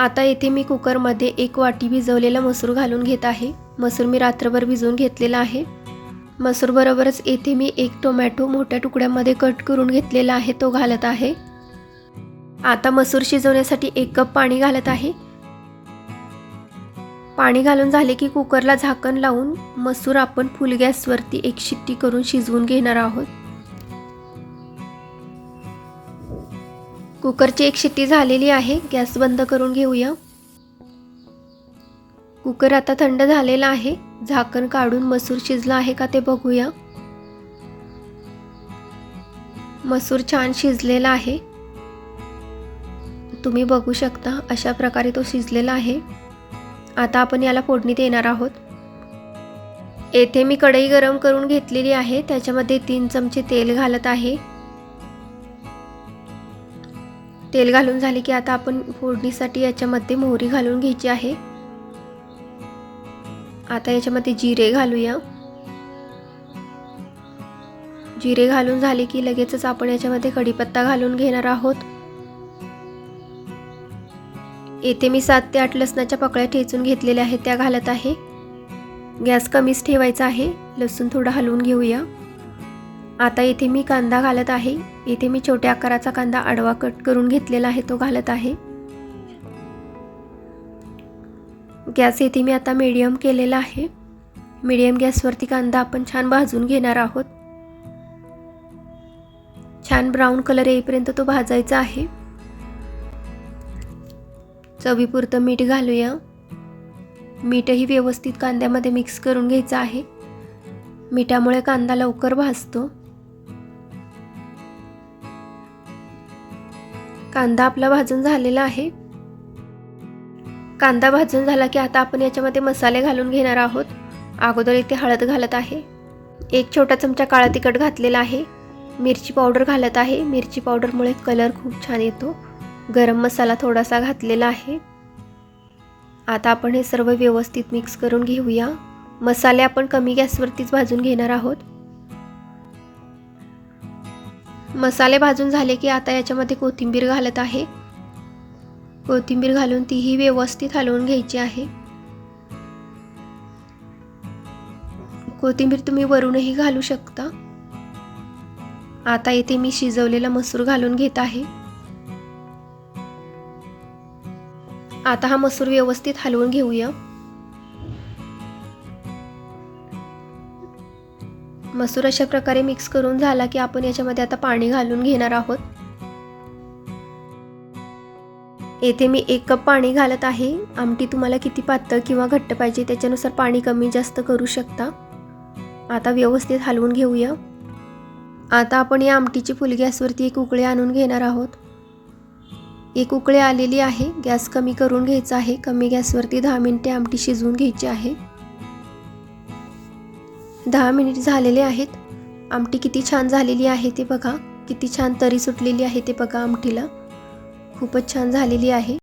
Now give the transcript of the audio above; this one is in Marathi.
आता येथे मी कुकरमध्ये एक वाटी भिजवलेला मसूर घालून घेत आहे. मसूर मी रात्रभर भिजवून घेतलेला आहे. मसूरबरोबरच येथे मी एक टोमॅटो मोठ्या तुकड्यामध्ये कट करून घेतलेला आहे तो घालत आहे. आता मसूर शिजवण्यासाठी एक कप पाणी घालत आहे. पाणी घालून झाले की कुकरला झाकण लावून मसूर आपण फुल गॅसवरती एक शिट्टी करून शिजवून घेणार आहोत. कुकरची एक शिट्टी झालेली आहे. गॅस बंद करून घेऊया. कुकर आता थंड झालेला आहे. झाकण काढून मसूर शिजला आहे का ते बघूया. मसूर छान शिजलेला आहे. तुम्ही बघू शकता अशा प्रकारे तो शिजलेला आहे. आता आपण याला फोडणी देणार आहोत. येथे मी कढई गरम करून घेतलेली आहे. त्याच्यामध्ये तीन चमचे तेल घालत आहे. तेल घालून झाले की आता आपण फोडणीसाठी याच्यामध्ये मोहरी घालून घ्यायची आहे. आता याच्यामध्ये जिरे घालूया. जिरे घालून झाले की लगेचच आपण याच्यामध्ये कढीपत्ता घालून घेणार आहोत. येथे मी सात ते आठ लसणाच्या पकळ्या ठेचून घेतलेल्या आहेत त्या घालत आहे. गॅस कमीच ठेवायचा आहे. लसूण थोडं हलवून घेऊया. आता येथे मी कांदा घालत आहे. इथे मी छोट्या आकाराचा कांदा आडवा कट करून घेतलेला आहे तो घालत आहे. गॅस येथे मी आता मीडियम केलेला आहे. मीडियम गॅसवरती कांदा आपण छान भाजून घेणार आहोत. छान ब्राऊन कलर येईपर्यंत तो भाजायचा आहे. चवीपुरतं मीठ घालूया. मीठही व्यवस्थित कांद्यामध्ये मिक्स करून घ्यायचं आहे. मिठामुळे कांदा लवकर भाजतो. कांदा आपला भाजून झालेला आहे. कांदा भाजून झाला की आता आपण याच्यामध्ये मसाले घालून घेणार आहोत. अगोदर इथे हळद घालत आहे. एक छोटा चमचा काळा तिखट घातलेला आहे. मिरची पावडर घालत आहे. मिरची पावडरमुळे कलर खूप छान येतो. गरम मसाला थोडासा घातलेला आहे. आता आपण हे सर्व व्यवस्थित मिक्स करून घेऊया. मसाले आपण कमी गॅसवरतीच भाजून घेणार आहोत. मसाले भाजून झाले की आता याच्यामध्ये कोथिंबीर घालत आहे. कोथिंबीर घालून तीही व्यवस्थित हलवून घ्यायची आहे. कोथिंबीर तुम्ही वरूनही घालू शकता. आता इथे मी शिजवलेला मसूर घालून घेत आहे. आता हा मसूर व्यवस्थित हलवून घेऊया. मसूर अशा प्रकारे मिक्स करून झाला की आपण याच्यामध्ये आता पाणी घालून घेणार आहोत. येथे मी एक कप पाणी घालत आहे. आमटी तुम्हाला किती पातळ किंवा घट्ट पाहिजे त्याच्यानुसार पाणी कमी जास्त करू शकता. आता व्यवस्थित हलवून घेऊया. आता आपण या आमटीची फुल गॅसवरती एक उकळी आणून घेणार आहोत. एक उकळी आलेली आहे. गॅस कमी करून घ्यायचा आहे. कमी गॅसवरती दहा मिनिटे आमटी शिजवून घ्यायची आहे. दहा मिनिट झालेले आहेत. आमटी किती छान झालेली आहे ते बघा. किती छान तरी सुटलेली आहे ते बघा आमटीला. खूपच छान झालेली आहे.